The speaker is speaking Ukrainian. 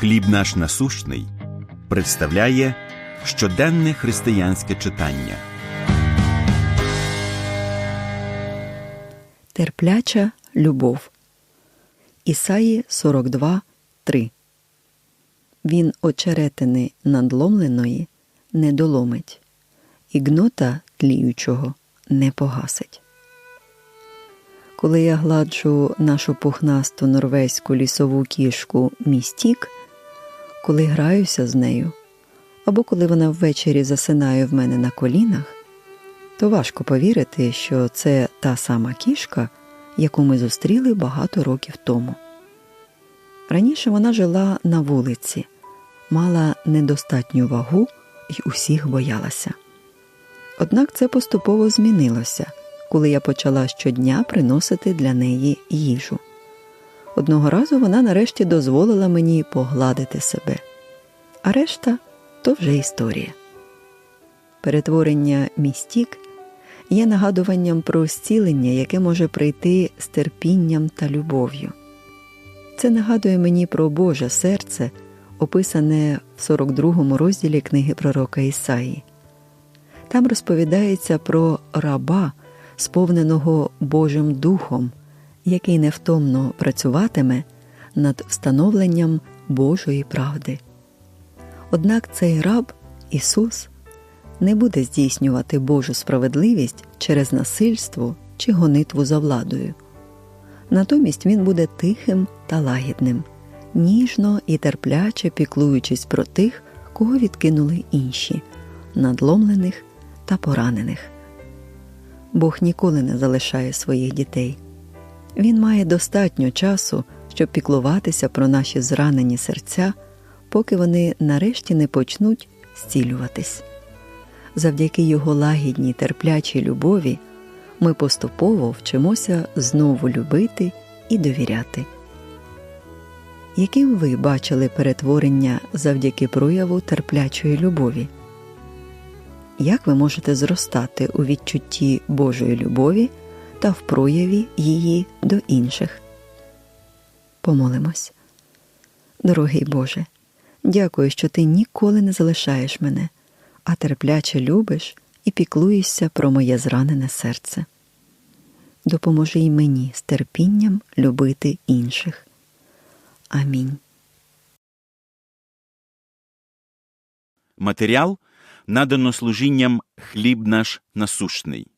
Хліб наш насущний представляє щоденне християнське читання. Терпляча любов. Ісаї 42, 3 Він очеретини надломленої не доломить, і гнота тліючого не погасить. Коли я гладжу нашу пухнасту норвезьку лісову кішку містік, коли граюся з нею, або коли вона ввечері засинає в мене на колінах, то важко повірити, що це та сама кішка, яку ми зустріли багато років тому. Раніше вона жила на вулиці, мала недостатню вагу і усіх боялася. Однак це поступово змінилося, коли я почала щодня приносити для неї їжу. Одного разу вона нарешті дозволила мені погладити себе, а решта то вже історія. Перетворення містік є нагадуванням про зцілення, яке може прийти з терпінням та любов'ю. Це нагадує мені про Боже серце, описане в 42 му розділі книги пророка Ісаї. Там розповідається про раба, сповненого Божим Духом, який невтомно працюватиме над встановленням Божої правди. Однак цей раб, Ісус, не буде здійснювати Божу справедливість через насильство чи гонитву за владою. Натомість він буде тихим та лагідним, ніжно і терпляче піклуючись про тих, кого відкинули інші, надломлених та поранених. Бог ніколи не залишає своїх дітей. Він має достатньо часу, щоб піклуватися про наші зранені серця, поки вони нарешті не почнуть зцілюватись. Завдяки його лагідній терплячій любові ми поступово вчимося знову любити і довіряти. Яким ви бачили перетворення завдяки прояву терплячої любові? Як ви можете зростати у відчутті Божої любові та в прояві її до інших? Помолимось. Дорогий Боже, дякую, що ти ніколи не залишаєш мене, а терпляче любиш і піклуєшся про моє зранене серце. Допоможи й мені з терпінням любити інших. Амінь. Матеріал надано служінням хліб наш насущний.